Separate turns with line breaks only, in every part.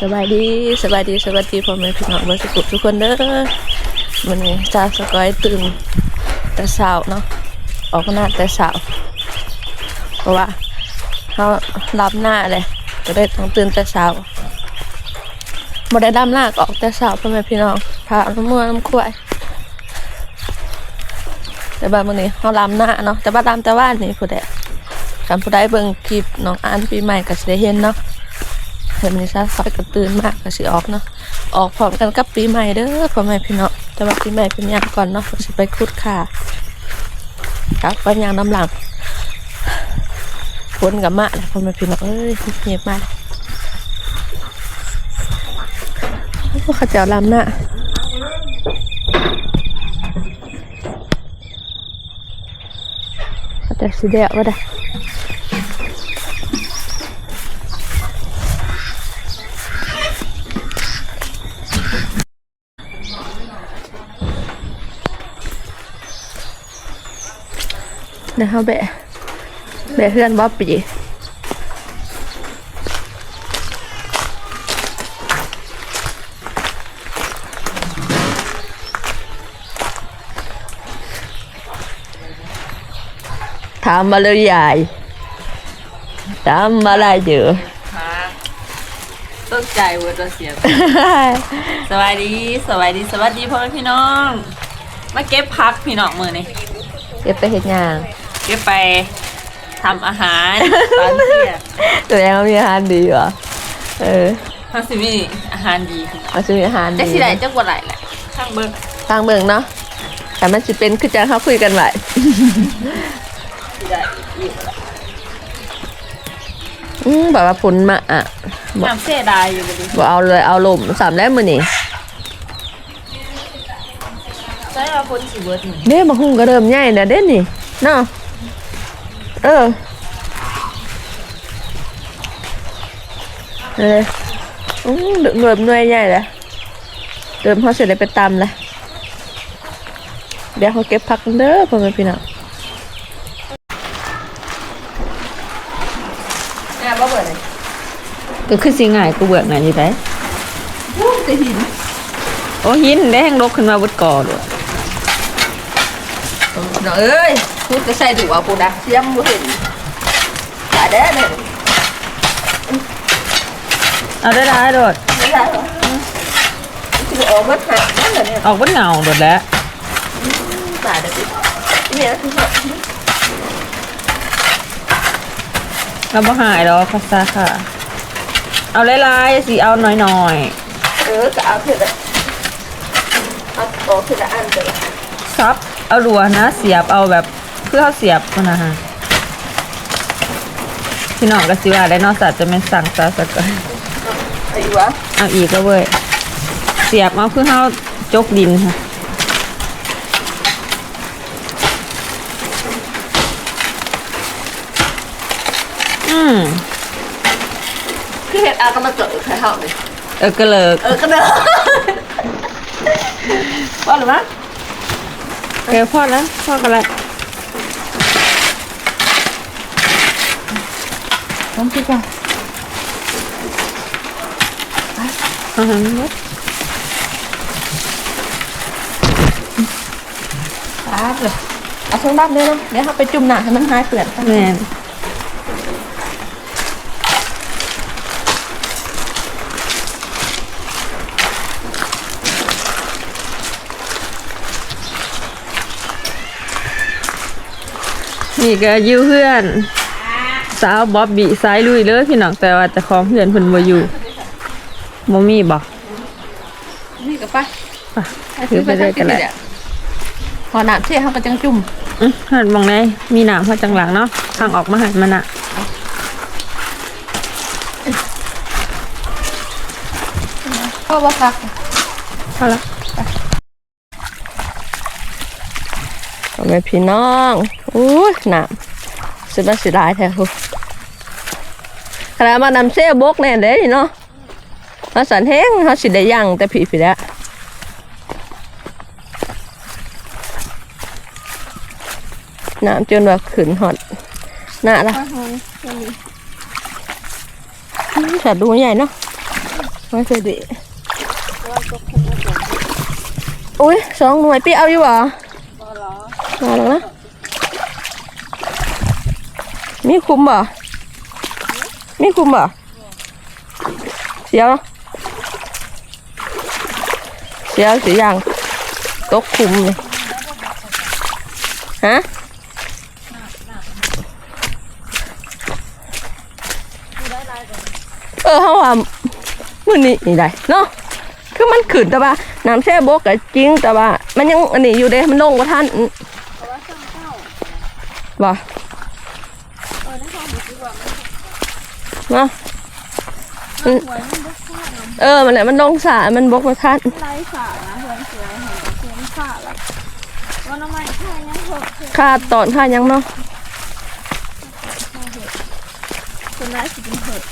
สบายดีสบายดีสวัสดีพ่อแม่พี่น้องบ้าสุขุทุกคนเด้อวันนี้จ้าสกอยตื่นแต่เช้าเนาะออกหน้าแต่เช้าเพราะว่าเขารับหน้าเลยก็ได้ต้องตื่นแต่เช้าบ่ได้ดำหน้าก็ออกแต่เช้าพ่อแม่พี่น้องพาน้ำมือน้ำควายแต่บ้านมื้อนี้เขาลำหน้าเนาะแต่บ้านลำแต่ว่านนี่ผู้ใดกันผู้ใดเบิ่งคลิปน้องอ่านปีใหม่ก็สิได้เห็นเนาะ เห็นมันซะคอยกระตื่นมากก็สิออกเนาะออกพร้อมกันกับปีใหม่เด้อพ่อแม่พี่น้องแต่ว่าปีใหม่เป็นย่างก่อนเนาะก็สิไปคุดขาครับไปยางน้ำหลังฝนกับมะเลยพ่อแม่พี่น้องเอ้ยเงียบมากพวกเขาเจ้าลำน้าเขาแต่สีแดงว่าได้ ยวเขาแบะแบะเพื่อนบ๊อบปีทำมาเลยใหญ่ทำมาอะไรเยอะ
ค่ะตกใจเวอร์ตัวเสียงสวัสดีสวัสดีสวัสดีพ่อแม่พี่น้อง มาเก็บพักพี่น้องมือนี่
เก็บไปเห็ดงาน
เก็บไปทำอาหารตอนเที่ยง
ตัวเองมีอาหารดีเหรอเออ
ทางสิมีอาหารดีพี่น้อง
มาซื้ออาหาร
จะ
ดี
สิไหนจะกว่าไหนแหละช่างเบิ้ง
ทางเมืองเนาะแต่มันจะเป็นคือจังเขาคุยกันไว้
สิได้อีกละ
อืมแบบว่าผลมาอะ
น้ำเสียดายอยู่บ่ดี
บอกเอาเลยเอาลมสามแล้วมือนี่
ใช่ว่าคนสิเบิดนี่
เด้มาหุ่งก็เริ่มใหญ่นะเด้นี่เนาะ เออเอออืมเริ่มหน่วยใหญ่แล้วเริ่มเขาเสร็จเลยไปตำเลยเดี๋ยวเขาเก็บผักกันเด้อพ่อแม่พี่น้อง
แม่บ่เบิดเลย
ก็คือสิง่ายกูเบื่อหน่อยอยู่ได้
จะหิน
โอ้หินได้แห้งลกขึ้นมาบดก่อด้วย
น้องเอ้ย พูดก็ใส่ดูเอาปูดะเสียมบ่เห็นตาเด้อเด้อ
เอาได้ได้โดด
ไม่ได้หรอคือออกมาหานั่นเหรอเนี่ย
ออกบดเงาโดดแล้ว
ตาเด้อเนี่ยคือ
เราบ่หายหรอกภาษาค่ะ เอาลายๆสิเอาหน่อยๆ
เออก็เอาเถอะเอาออกทีละอันเถอะ
ซับเอารัวนะ เสียบเอาแบบ เพื่อเอาเสียบมันนะฮะพี่น้องก็สิว่าได้เนอกสัตว์จะเป็นสั่งซะสักก่อน
ไอ้วะ
เอาอีกแล้วเว้ยเสียบเอาคือเฮาจกดินค่ะอืม
คือเห็ดอาก็มาเกิดใครเฮาเลย
เออก็เลิก
เออก็เด้อว่าหรือมั้ง
เออพอแล้วพอกันแล้ว
ต้องคิดก่อน
อาหารหมด
ตาเลยเอาช่างบ้านเลยนะ เดี๋ยวเขาไปจุ่มหนักให้มันหายเปื่อน
แม่นี่ก็อยู่เพื่อน สาวบ๊อบบี้สายลุยเลยพี่น้องแต่ว่าเจะของเพื่อนเพิ่นบ่อยู่บ่มีบ่
นี่กับไป
ป่ะถือไปเลยกันแหละ
พอหนักเชี่ยเขาก็จังจุ่ม
อื้อหันมองไหนมีหนามพอจังหลังเนาะทางออกมาหันมันอะ
เพราะว่าพัก
พอละ
พ่อแม่พี่น้องอู้ยหนาม สุดละสิได้แท้ฮูขนาดมานำเสียบกแน่เด้นี่เนาะเราสันแห้งเขาสิได้ย่างแต่ผีผีแล้วน้ำจนว่าขึ้นหอดหน้าละอืมสัตว์ดูใหญ่เนาะไม่เคยดีอุ้ยสองหน่วยปีเอาอยู่เหรอมาแล้วนะ มีคุมบ่มีคุมบ่เสียวเสียวสียางตกคุมเลยฮะเออเขาว่ามื้อนี้นี่ได้เนาะคือมันขึ้นแต่ว่าน้ำแช่บกก็จริงแต่ว่า มันยังอันนี้อยู่เด้มันลงบ่าทันอืมบ่ เนาะอืมเออ มันแหละมันลงสามันบกบ่ทัน
ไร้สาระเพื่อนเสือเห็นเพื่อนขาดละวันน้ำมันค่ายังหก
ค่าตอนค่ายังเนาะ
คนร้ายสิเป็นเหตุ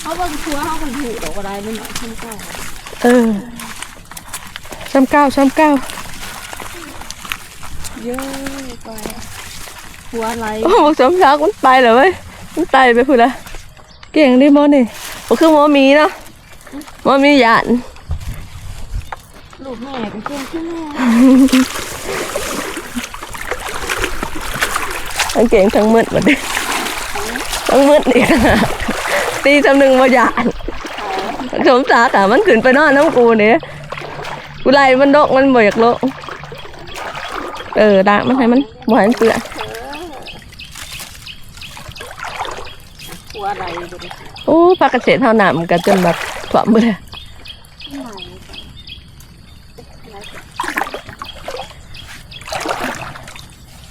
เขาบางทัวเขาบางถูกดอกอะไรไม่หน่อยขึ้นใกล้
เออซ้ำเก้าซ้ำเก้า
เยอะไป หัวไร
โอ้บอกซ้ำซักมันไปเหรอเว้ยมันไตไปพูดละเก่งดิหมอนี่บ่คือหมอหมีเนาะหมอหมีหยาน
ลูกแม่ก็เก่งขึ้นแม่
ทั้งเก่งทั้งมืดหมดเลยทั้งมืดนี่ตีจำหนึ่งมาหยานสมศักดิ์อะมันขึ้นไปนอนน้ำกูเนี่ยกูไล่มันดกมันบ่อยกโลกเออด่ามันให้มันบ่ให้มันเปื่อย
หัวไรดูดิ
โอ้ปลากเกษตรเท่าหนามกันจนแบบถ่วมไปเลย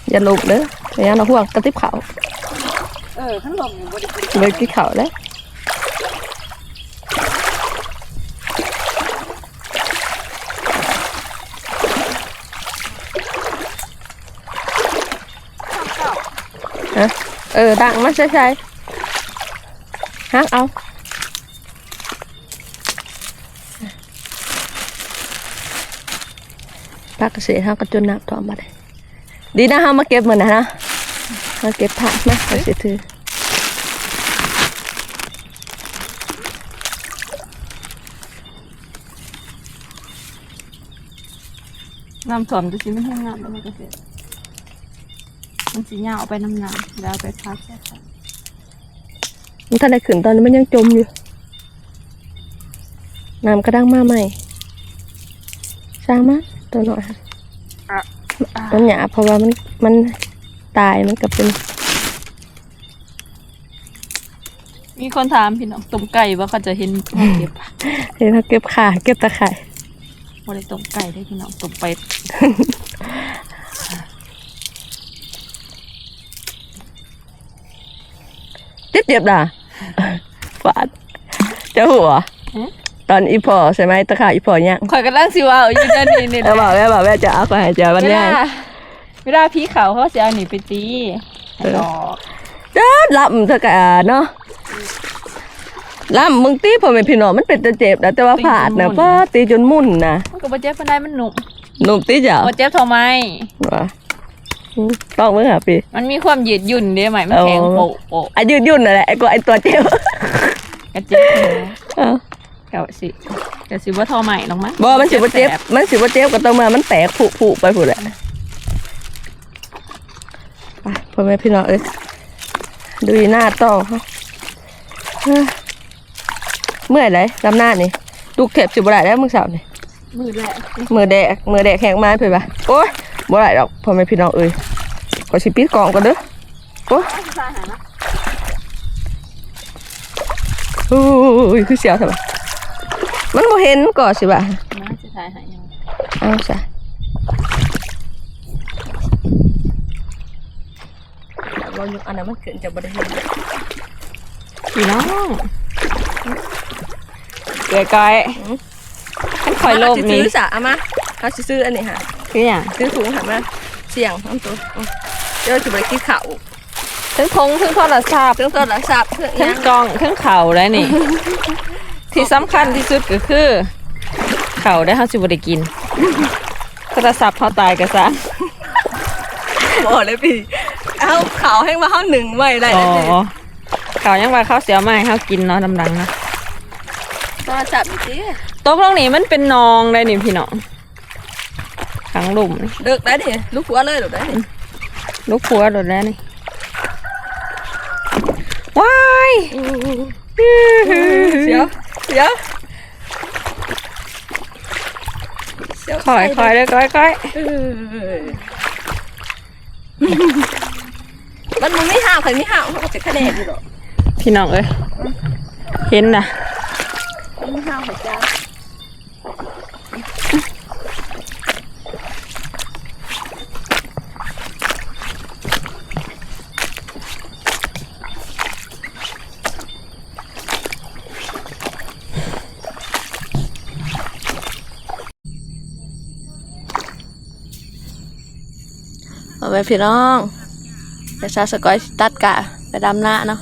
อย่าลุกเด้ออย่าเราห่วงกระติบเขา
เออขั้นลมอยู่บริกิน
เลยกี่เขาแล้ว
เก่า
ฮะเออดังมาใช่ใช่ ฮักเอาปลากระเสียเท่ากับจนนับต่อมาเลยดีนะฮะมาเก็บเหมือนนะนะมาเก็บผักมาเอาเสียถือ
น้ำถ่วมจะสิไม่ให้น้ำแล้วมันก็เสียมันสิยาเอาไปน้ำน้ำแล้วไปพักแค่ ค่ะ
มันท่านได้ขึ้นตอนนี้มันยังจมอยู่ น้ำกระดังมาใหม่สร้างมาตัวหน่อยค่ะมันหยาบเพราะว่ามันมันตายมันก็เป็น
มีคนถามพี่น้องต้มไก่ว่าเขาจะเห็นเขาเก็บปะ
เห็นเขาเก็บขาเก็บตะไคร่
บ่ได้ต้มไก่ได้พี่น้องต้มเป็ด
เจ็บเจ็บด่า ฟาดเจะหัว ตอนอีพอใช่ไหมตะไคร่อีพอเนี่ย
ข่อยกำลังสิว่าเอาอยู่นั่นนี่นี่
แล้วบอกแม่บอกแม่จะเอาไปให้เจอวัน
เว
เนี้ย
ลาเวลาพี่เขาเขาจะเอาหนีไปตี
เออ
ดอก
เด้อลำเถอะกะเนาะลำมึงตีพอเป็นพี่น้องมันเป็นตะเจ็บนะแต่ว่าผาดนะป้าตีจนมุ่นนะ
มันก็บ่เจ็บปานใดมันหนุ่ม
หนุ่มตีจ้ะ
บ่เจ็บเท่าไหม
วะอืมต้องมือหาปี
มันมีความยืดหยุ่นเด้ไหมมันแข็ง
เอา
โปะโปะ
อายืดยุ่นนั่นแหละไอ้ก็ไอ้ตัวเจ็บ
กระเจ็บหัว
เออ
แถวสิแถวสิว่าเท่าไหมหรอกมั้ง
บอมันสิว่าเจ็บมันสิว่าเจ็บก็ต้องมามันแตกผุผุไปผุแหละไปพ่อแม่พี่น้องเอ้ยดูอีหน้าต่อเขาเอ้ยเมื่อยไรลำหน้านี่ลูกเทปสิบบ่ได้แล้วมึงสาวนี่
มือแหละ
มือแดกมือแดกแข็งมาเพื่อนปะโอ้ย บ่ได้ดอกพ่อแม่พี่น้องเอ้ยขอสิปิดกล่องก่อนเด้อโอ้ย
สร้างหานะ
อุ้ยคือเสียวใช่ปะมันบ่เห็นก่อนสิบ่ะ
มาจะทายหายยัง
เอาซะเราอยู่อันนั้นมันเกินจะบ่ได้เห็น
พี่น้องเกยก้อยขันคอยลม
เาสิ
นี่
ซื้อสะเอามาเอาสิซื้ออันนี้ค่ะ
คืออย่าง
ซื้อถุงค่ะมาเสี่ยงน้ำตัวอืมเดี๋ยวสิบ่ได้กินข้าว
ทั้งทงทั้งโทรศัพท์
เครื่องโทรศัพท์เครื่อง
ทั้
ยังง
กล้องทั้งเข่าแล้วนี่ ที่สำคัญที่สุดก็คือ เข่าได้เขาสิบได้กินโทรศัพท์เขาตายกันซะ
บ่เลยพี่เอาเขาให้มาเฮาหนึ่งไว้ได้
อ๋อ
เลย
เขายังว่าเขาเสียมาให้เขากินเนาะดำดังนะ
ก็จับอีกที
ตกลงนี่มันเป็นนองได้นี่พี่น้อง ขังหลุมนี่
เลิกได้ดิลูกหัวเลยเลิกได้ดิ
ลูกผัวโดดแล้วนี่ว้าย
เสียวเสียวเสียว
คอยคอยเลยคอยคอย
เออมันมันไม่ห้าวใครไม่ห้าวเขาก็จะคะแนนอยู่หรอก
พี่น้องเอ้ยเห็นนะ
อาไปพี่น้องไปชาสกอยตัดกะไปดำหน้าเนาะ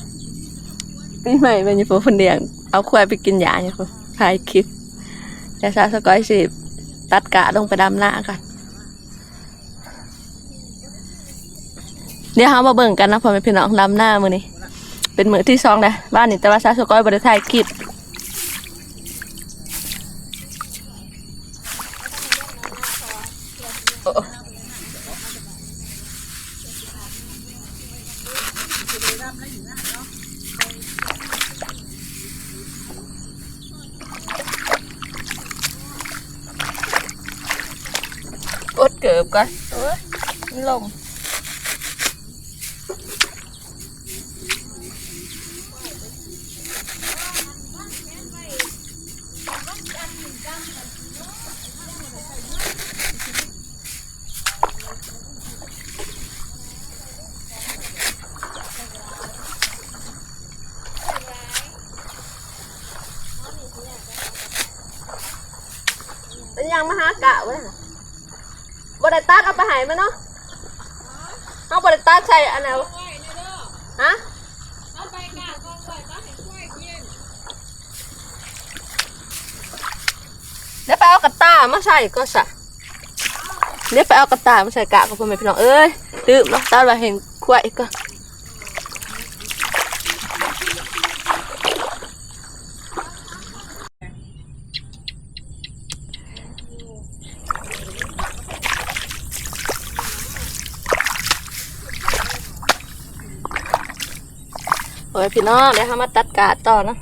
ปีใหม่เป็นอยี่ปุ่นเดียงเอาควายไปกินยาอยู่ถ่ายคลิปแต่ชาสกอยสิตัดกะลงไปดำหน้ากันเดี๋ยวเรามาเบิ่งกันนะพ่อแม่พี่น้องดำหน้ามือนี้เป็นมือที่สองเลยบ้านนี้แต่ว่าชาสกอยบริถ่ายคลิป กดเกือบก่อนเอ้ยมันลงเป็นยังมาหากะเว้ย บริตัดเอาไปใหายมันเนาะเอาบริตัดใส่ อันแล้วฮะเดี๋ยวไปเอากระตามาใส่ก็สะเดี๋ยวไปเอากระตามาใส่กะกับพ่อแม่พี่น้องเอ้ยตื่มเนาะตาเราเห็นควายก็ พี่น้องเดี๋ยวเขามาตัดกาดต่อเนาะ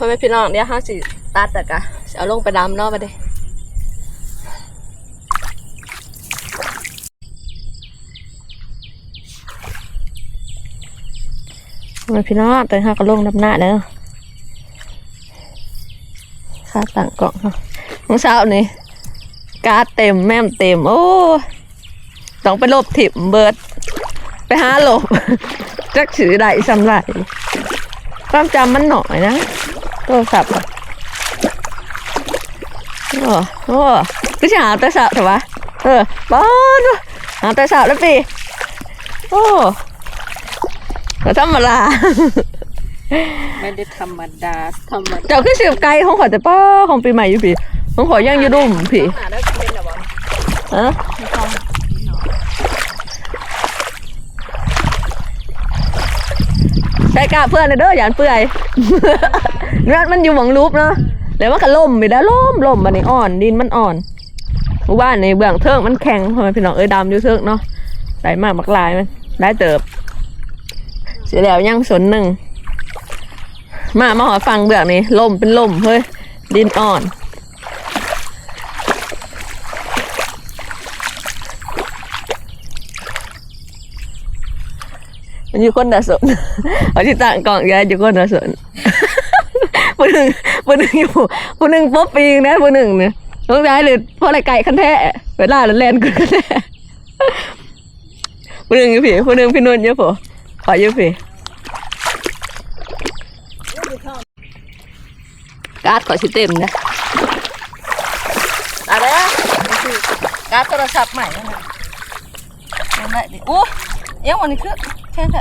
พ่อแม่พี่น้องเดี๋ยวเราสิตัดแต่กะเอาลงไปดำนาะไปเด้พ่อแม่พี่น้องตอนนี้เราก็ลงดำหน้าเด้อค่าต่างกล่องเนาะมื้อเช้านี่กาเต็มแม่มเต็ม โอ้ต้องไปลบถิ่มเบิร์ดไปหาหลบจักถือได้สำหรับความจำมันหน่อยนะ โทรศัพท์อะโอ้โอ้ก็จะหาแต่สาวเถอะวะเออบ้าดูหาแต่สาวแล้วปีโอ้ก็ธรรมดา
ไม่ได้ธรรมดาธรรมดา
เจ้าคือเสียบไกลของขอจะป้าของปีใหม่อยู่พี่ของขอยังอยู่ดุ่มพี่
หาได้เป็นแบบว่า
ฮะใช้กาเพื่อนนะเด้ออย่านเปื่อย นั่นมันอยู่หวังรูปเนาะแล้วมันก็ล่มไปแล้วล่มล่มมันนี่อ่อน ดินมันอ่อนหมู่บ้านในเบื้องเทิงมันแข็งทำไมพี่น้องเอ้ยดำอยู่เทิงเนาะได้มากมักลายมันได้เติบ เสียแล้วยังสนหนึ่งมามาหอฟังเบื้องนี้ล่มเป็นล่มเฮ้ยดินอ่อนมันอยู่คนละสนเอาที่ต่างกล่องยายอยู่คนละสน ผู้หนึ่งผู้หนึ่งอยู่ผู้หนึ่งป๊อปปีงนะผู้หนึ่งเนี่ยน้องยายหรือพ่อไรไก่คันแท้เวลาแล้วแลนกันคันแท้ผู้หนึ่งอยู่ผีผู้หนึ่งพี่นุ่นอยู่ผัวขออยู่ผีการ์ดขอชิเต็มนะอะไรนะการ์ดโทรศัพท์ใหม่นะนั่นแหละดิโอ้ยังวันนี้คือแค่แค่